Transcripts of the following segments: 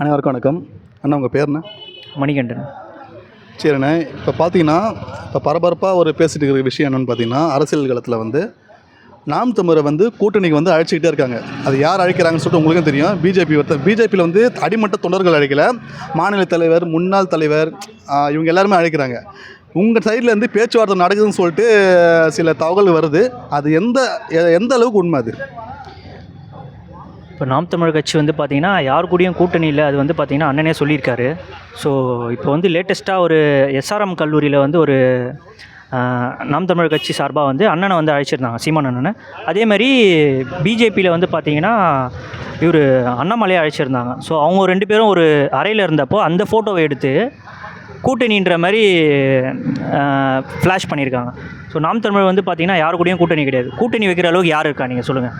அனைவருக்கும் வணக்கம். அண்ணா உங்கள் பேருண்ணா மணிகண்டன். சரிண்ணே இப்போ பார்த்தீங்கன்னா இப்போ பரபரப்பாக ஒரு பேசிட்டு இருக்கிற விஷயம் என்னென்னு பார்த்தீங்கன்னா அரசியல் களத்தில் வந்து நாம் தமிழரை வந்து கூட்டணிக்கு வந்து அழைச்சிக்கிட்டே இருக்காங்க. அது யார் அழைக்கிறாங்கன்னு சொல்லிட்டு உங்களுக்கும் தெரியும். பிஜேபி ஒருத்தர் பிஜேபியில் வந்து அடிமட்ட தொண்டர்கள் அழைக்கல. மாநில தலைவர் முன்னாள் தலைவர் இவங்க எல்லாருமே அழைக்கிறாங்க. உங்கள் சைடில் இருந்து பேச்சுவார்த்தை நடக்குதுன்னு சொல்லிட்டு சில தகவல் வருது. அது எந்த எந்த அளவுக்கு உண்மை அது? இப்போ நாம் தமிழ் கட்சி வந்து பார்த்திங்கன்னா யார் கூடயும் கூட்டணி இல்லை. அது வந்து பார்த்திங்கன்னா அண்ணனே சொல்லியிருக்காரு. ஸோ இப்போ வந்து லேட்டஸ்ட்டாக ஒரு எஸ்ஆர்எம் கல்லூரியில் வந்து ஒரு நாம் தமிழ் கட்சி சார்பாக வந்து அண்ணனை வந்து அழைச்சிருந்தாங்க சீமான் அண்ணனை. அதேமாதிரி பிஜேபியில் வந்து பார்த்திங்கன்னா இவர் அண்ணாமலையை அழைச்சிருந்தாங்க. ஸோ அவங்க ரெண்டு பேரும் ஒரு அறையில் இருந்தப்போ அந்த ஃபோட்டோவை எடுத்து கூட்டணின்ற மாதிரி ஃப்ளாஷ் பண்ணியிருக்காங்க. ஸோ நாம் தமிழ் வந்து பார்த்திங்கன்னா யார் கூடயும் கூட்டணி கிடையாது. கூட்டணி வைக்கிற அளவுக்கு யார் இருக்கா நீங்கள் சொல்லுங்கள்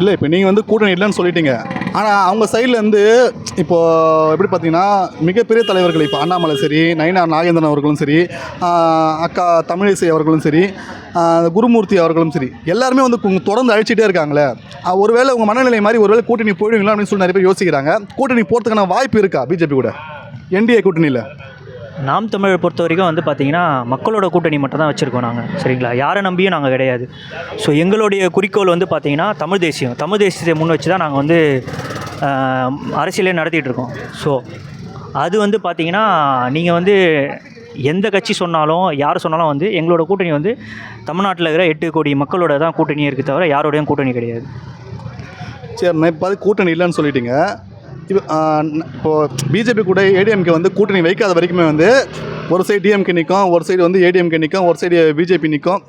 இல்லை இப்போ நீங்கள் வந்து கூட்டணி இல்லைன்னு சொல்லிட்டீங்க. ஆனால் அவங்க சைடில் இப்போது இப்போ எப்படி பார்த்தீங்கன்னா மிகப்பெரிய தலைவர்கள் இப்போ அண்ணாமலை சரி நயினார் நாகேந்திரன் அவர்களும் சரி அக்கா தமிழிசை அவர்களும் சரி குருமூர்த்தி அவர்களும் சரி எல்லாருமே வந்து தொடர்ந்து அழிச்சிட்டே இருக்காங்களே. ஒருவேளை உங்கள் மனநிலை மாதிரி ஒருவேளை கூட்டணி போயிடுவீங்களா அப்படின்னு சொல்லி நிறைய பேர் யோசிக்கிறாங்க. கூட்டணி போகிறதுக்கான வாய்ப்பு இருக்கா பிஜேபி கூட? என்டிஏ கூட்டணியில். நாம் தமிழை பொறுத்த வரைக்கும் வந்து பார்த்திங்கன்னா மக்களோட கூட்டணி மட்டும் தான் வச்சுருக்கோம் நாங்கள் சரிங்களா? யாரை நம்பியும் நாங்கள் கிடையாது. ஸோ எங்களுடைய குறிக்கோள் வந்து பார்த்திங்கன்னா தமிழ் தேசியம். தமிழ் தேசியத்தை முன் வச்சு தான் நாங்கள் வந்து அரசியலே நடத்திட்டுருக்கோம் ஸோ அது வந்து பார்த்திங்கன்னா நீங்கள் வந்து எந்த கட்சி சொன்னாலும் யார் சொன்னாலும் வந்து எங்களோட கூட்டணி வந்து தமிழ்நாட்டில் இருக்கிற எட்டு கோடி மக்களோட தான் கூட்டணி இருக்குது தவிர யாரோடையும் கூட்டணி கிடையாது. சரி நான் இப்போ கூட்டணி இல்லைன்னு சொல்லிட்டீங்க. இப்போது பிஜேபி கூட ஏடிஎம்கே வந்து கூட்டணி வைக்காத வரைக்குமே வந்து ஒரு சைடு டிஎம்கே நிற்கும் ஒரு சைடு வந்து ஏடிஎம்கே நிற்கும் ஒரு சைடு பிஜேபி நிற்கும்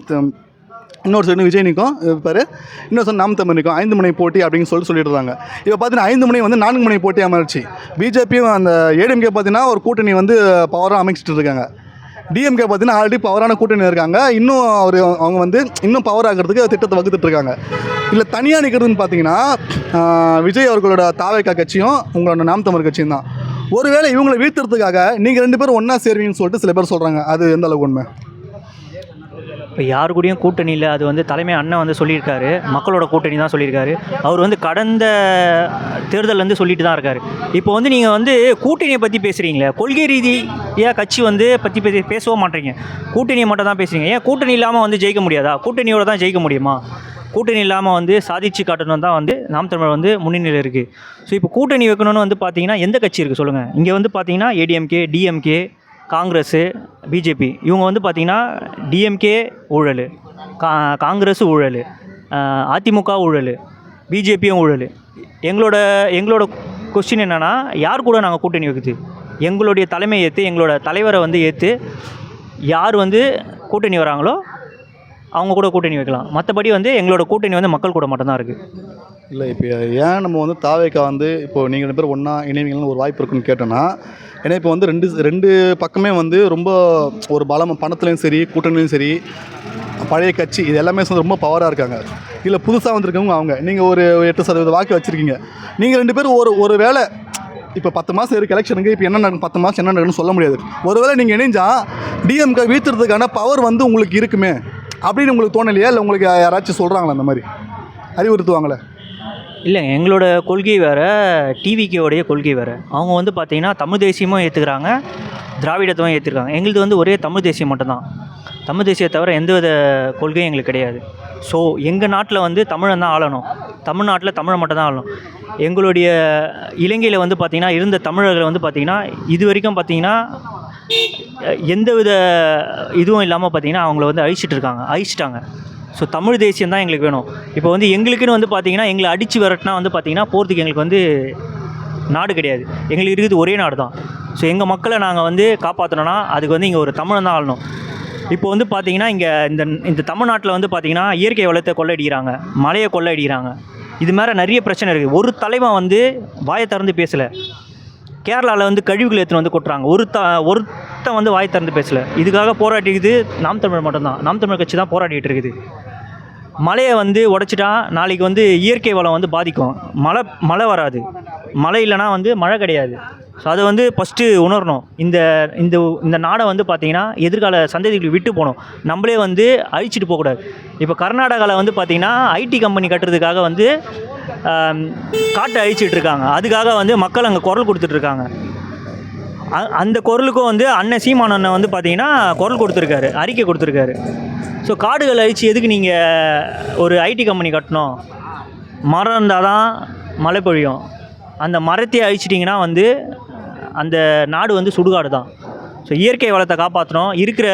இன்னொரு சைடு விஜய் நிற்கும் இருப்பார் இன்னொரு சைடு நாம் தமிழ் நிற்கும் ஐந்து முனை போட்டி அப்படின்னு சொல்லி சொல்லிட்டு இருந்தாங்க. இப்போ பார்த்தீங்கன்னா ஐந்து முனை வந்து நான்கு முனை போட்டியாக மாறிச்சு பிஜேபியும் அந்த ஏடிஎம்கே பார்த்தீங்கன்னா ஒரு கூட்டணி வந்து பவராக அமைச்சிட்டு இருக்காங்க. டிஎம்கே பார்த்தீங்கன்னா ஆல்ரெடி பவரான கூட்டணி இருக்காங்க. இன்னும் அவர் அவங்க வந்து இன்னும் பவர் ஆகிறதுக்கு திட்டத்தை வகுத்துட்டு இருக்காங்க இல்லை தனியாக நிற்கிறதுன்னு பார்த்தீங்கன்னா விஜய் அவர்களோட தாவேக்கா கட்சியும் உங்களோட நாம் தமிழ் கட்சியும் தான். ஒருவேளை இவங்களை வீழ்த்துறதுக்காக நீங்கள் ரெண்டு பேரும் ஒன்றா சேருவீங்கன்னு சொல்லிட்டு சில பேர் சொல்கிறாங்க அது எந்த அளவுக்கு உண்மை? இப்போ யார் கூடயும் கூட்டணி இல்லை. அது வந்து தலைமை அண்ணன் வந்து சொல்லியிருக்காரு. மக்களோட கூட்டணி தான் சொல்லியிருக்காரு. அவர் வந்து கடந்த தேர்தல் வந்து சொல்லிட்டு தான் இருக்காரு. இப்போ வந்து நீங்கள் வந்து கூட்டணியை பற்றி பேசுகிறீங்களே கொள்கை ரீதியாக கட்சி வந்து பற்றி பேச பேசவும் மாட்டீங்க. கூட்டணியை மட்டும் தான் பேசுகிறீங்க ஏன் கூட்டணி இல்லாமல் வந்து ஜெயிக்க முடியாதா? கூட்டணியோட தான் ஜெயிக்க முடியுமா? கூட்டணி இல்லாமல் வந்து சாதிச்சு காட்டணும் தான் வந்து நாம் தமிழ் வந்து முன்னணியில் இருக்குது ஸோ இப்போ கூட்டணி வைக்கணும்னு வந்து பார்த்தீங்கன்னா எந்த கட்சி இருக்குது சொல்லுங்கள் இங்கே வந்து பார்த்தீங்கன்னா ஏடிஎம்கே டிஎம்கே காங்கிரஸு பிஜேபி இவங்க வந்து பார்த்திங்கன்னா டிஎம்கே ஊழல் கா காங்கிரஸ் ஊழல் அதிமுக ஊழல் பிஜேபியும் ஊழல். எங்களோட எங்களோட கொஸ்டின் என்னென்னா யார் கூட நாங்கள் கூட்டணி வைக்குது? எங்களுடைய தலைமை ஏற்று எங்களோட தலைவரை வந்து ஏற்று யார் வந்து கூட்டணி வராங்களோ அவங்க கூட கூட்டணி வைக்கலாம். மற்றபடி வந்து எங்களோட கூட்டணி வந்து மக்கள் கூட மட்டும்தான் இருக்குது இல்லை இப்போ ஏன் நம்ம வந்து தாவேக்கா வந்து இப்போ நீங்கள் ரெண்டு பேரும் ஒன்றா இணைவீங்கன்னு ஒரு வாய்ப்பு இருக்குன்னு கேட்டோன்னா ஏன்னா இப்போ வந்து ரெண்டு ரெண்டு பக்கமே வந்து ரொம்ப ஒரு பலம் பணத்துலையும் சரி கூட்டணிலையும் சரி பழைய கட்சி இது எல்லாமே வந்து ரொம்ப பவராக இருக்காங்க. இல்லை புதுசாக வந்திருக்கவங்க அவங்க. நீங்கள் ஒரு எட்டு சதவீத வாக்கு வச்சுருக்கீங்க. நீங்கள் ரெண்டு பேரும் ஒரு ஒரு வேளை இப்போ பத்து மாதம் இருக்குது எலெக்ஷனுக்கு இப்போ என்ன நடக்கும் பத்து மாதம் என்ன நடக்குன்னு சொல்ல முடியாது. ஒருவேளை நீங்கள் இணைஞ்சால் டிஎம்கே வீழ்த்துறதுக்கான பவர் வந்து உங்களுக்கு இருக்குமே அப்படின்னு உங்களுக்கு தோணலையா? இல்லை உங்களுக்கு யாராச்சும் சொல்கிறாங்களா அந்த மாதிரி? அறிவுறுத்துவாங்களே? இல்லை எங்களோட கொள்கை வேறு டிவிகேவுடைய கொள்கை வேறு. அவங்க வந்து பார்த்திங்கன்னா தமிழ் தேசியமும் ஏற்றுக்கிறாங்க திராவிடத்தையும் ஏற்றுக்கிறாங்க எங்களுது வந்து ஒரே தமிழ் தேசியம் மட்டும்தான். தமிழ் தேசியத்தை தவிர எந்தவித கொள்கையும் எங்களுக்கு கிடையாது. ஸோ எங்கள் நாட்டில் வந்து தமிழன் தான் ஆளணும். தமிழ்நாட்டில் தமிழை மட்டும் தான் ஆளணும். எங்களுடைய இலங்கையில் வந்து பார்த்திங்கன்னா இருந்த தமிழர்கள் வந்து பார்த்திங்கன்னா இது வரைக்கும் பார்த்திங்கன்னா எந்தவித இதுவும் இல்லாமல் பார்த்திங்கன்னா அவங்கள வந்து அழிச்சிட்டு இருக்காங்க அழிச்சிட்டாங்க. ஸோ தமிழ் தேசியம் தான் எங்களுக்கு வேணும். இப்போ வந்து எங்களுக்குன்னு வந்து பார்த்திங்கன்னா எங்களை அடித்து விரட்டினா வந்து பார்த்திங்கன்னா போகிறதுக்கு எங்களுக்கு வந்து நாடு கிடையாது. எங்களுக்கு இருக்குது ஒரே நாடு தான். ஸோ எங்கள் மக்களை நாங்கள் வந்து காப்பாற்றணும்னா அதுக்கு வந்து இங்கே ஒரு தமிழன் தான் ஆளணும். இப்போ வந்து பார்த்தீங்கன்னா இங்கே இந்த இந்த தமிழ்நாட்டில் வந்து பார்த்தீங்கன்னா இயற்கை வளத்தை கொள்ளையடிக்கிறாங்க. மலையை கொள்ளையடிக்கிறாங்க. இது மாதிரி நிறைய பிரச்சனை இருக்குது ஒரு தலைவன் வந்து வாயை திறந்து பேசலை. கேரளாவில் வந்து கழிவுகள் எடுத்துன்னு வந்து கொட்டுறாங்க. ஒரு த ஒரு சட்டம் வந்து வாய் திறந்து பேசலை. இதுக்காக போராட்டிக்குது நாம் தமிழ் மட்டும்தான். நாம் தமிழ் கட்சி தான் போராடிட்டு இருக்குது மழையை வந்து உடைச்சிட்டா நாளைக்கு வந்து இயற்கை வளம் வந்து பாதிக்கும். மழை மழை வராது. மழை இல்லைன்னா வந்து மழை கிடையாது. ஸோ அதை வந்து ஃபஸ்ட்டு உணரணும். இந்த இந்த இந்த நாடை வந்து பார்த்திங்கன்னா எதிர்கால சந்ததிகளுக்கு விட்டு போகணும். நம்மளே வந்து அழிச்சிட்டு போகக்கூடாது. இப்போ கர்நாடகாவில் வந்து பார்த்திங்கன்னா ஐடி கம்பெனி கட்டுறதுக்காக வந்து காட்டை அழிச்சிட்டு இருக்காங்க. அதுக்காக வந்து மக்கள் அங்கே குரல் கொடுத்துட்ருக்காங்க அந்த குரலுக்கும் வந்து அண்ணன் சீமான் அண்ணன் வந்து பார்த்தீங்கன்னா குரல் கொடுத்துருக்காரு அறிக்கை கொடுத்துருக்காரு. ஸோ காடுகள் அழித்து எதுக்கு நீங்கள் ஒரு ஐடி கம்பெனி கட்டணும்? மரம் இருந்தால் தான் மழை பொழியும். அந்த மரத்தை அழிச்சிட்டிங்கன்னா வந்து அந்த நாடு வந்து சுடுகாடு தான். ஸோ இயற்கை வளத்தை காப்பாற்றணும் இருக்கிற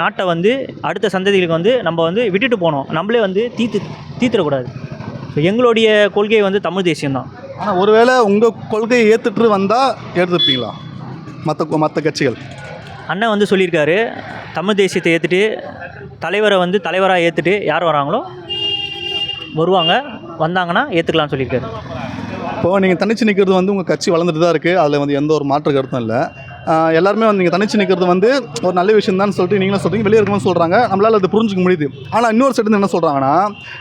நாட்டை வந்து அடுத்த சந்ததிகளுக்கு வந்து நம்ம வந்து விட்டுட்டு போகணும். நம்மளே வந்து தீத்து தீத்துடக்கூடாது. ஸோ எங்களுடைய கொள்கை வந்து தமிழ் தேசியம்தான். ஆனால் ஒருவேளை உங்கள் கொள்கையை ஏற்றுட்டு வந்தால் ஏற்றுப்பீங்களா மற்ற மற்ற கட்சிகள்? அண்ணன் வந்து சொல்லியிருக்காரு தமிழ் தேசியத்தை ஏற்றுட்டு தலைவரை வந்து தலைவராக ஏற்றுட்டு யார் வராங்களோ வருவாங்க வந்தாங்கன்னா ஏற்றுக்கலாம்னு சொல்லியிருக்காரு. இப்போது நீங்கள் தனிச்சு நிற்கிறது வந்து உங்கள் கட்சி வளர்ந்துட்டு தான் இருக்குது அதில் வந்து எந்த ஒரு மாற்று கருத்தும் இல்லை. எல்லாருமே வந்து நீங்கள் தனிச்சு நிற்கிறது வந்து ஒரு நல்ல விஷயம் தான் சொல்லிட்டு நீங்களும் சொல்கிறீங்க வெளியே இருக்கணும்னு சொல்கிறாங்க நம்மளால் அது புரிஞ்சுக்க முடியுது. ஆனால் இன்னொரு சைடு என்ன சொல்கிறாங்கன்னா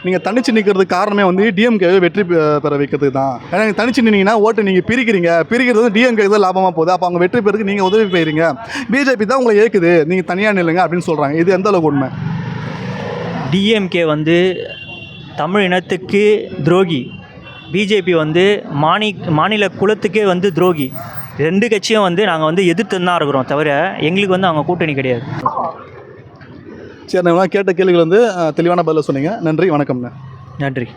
நீங்கள் தனிச்சு நிற்கிறதுக்கு காரணமே வந்து டிஎம்கேவை வெற்றி பெ- பெற வைக்கிறதுக்கு தான். ஏன்னா நீங்கள் தனிச்சு நின்னீங்கன்னா ஓட்டு நீங்கள் பிரிக்கிறீங்க. பிரிக்கிறது வந்து டிஎம்கே தான் லாபமாக போகுது. அப்போ அவங்க வெற்றி பெறதுக்கு நீங்கள் உதவி போயிருங்க பிஜேபி தான் உங்களை ஏற்குது நீங்கள் தனியாக நில்லுங்க அப்படின்னு சொல்கிறாங்க இது எந்த அளவுக்கு உண்மை? டிஎம்கே வந்து தமிழ் இனத்துக்கு துரோகி. பிஜேபி வந்து மாநி மாநில குலத்துக்கே வந்து துரோகி. ரெண்டு கட்சியும் வந்து நாங்கள் வந்து எதிர்த்து தான் இருக்கிறோம் தவிர எங்களுக்கு வந்து அவங்க கூட்டணி கிடையாது. சரி நான் கேட்ட கேள்விகள் வந்து தெளிவான பதில சொன்னீங்க. நன்றி வணக்கம்ண்ணே. நன்றி.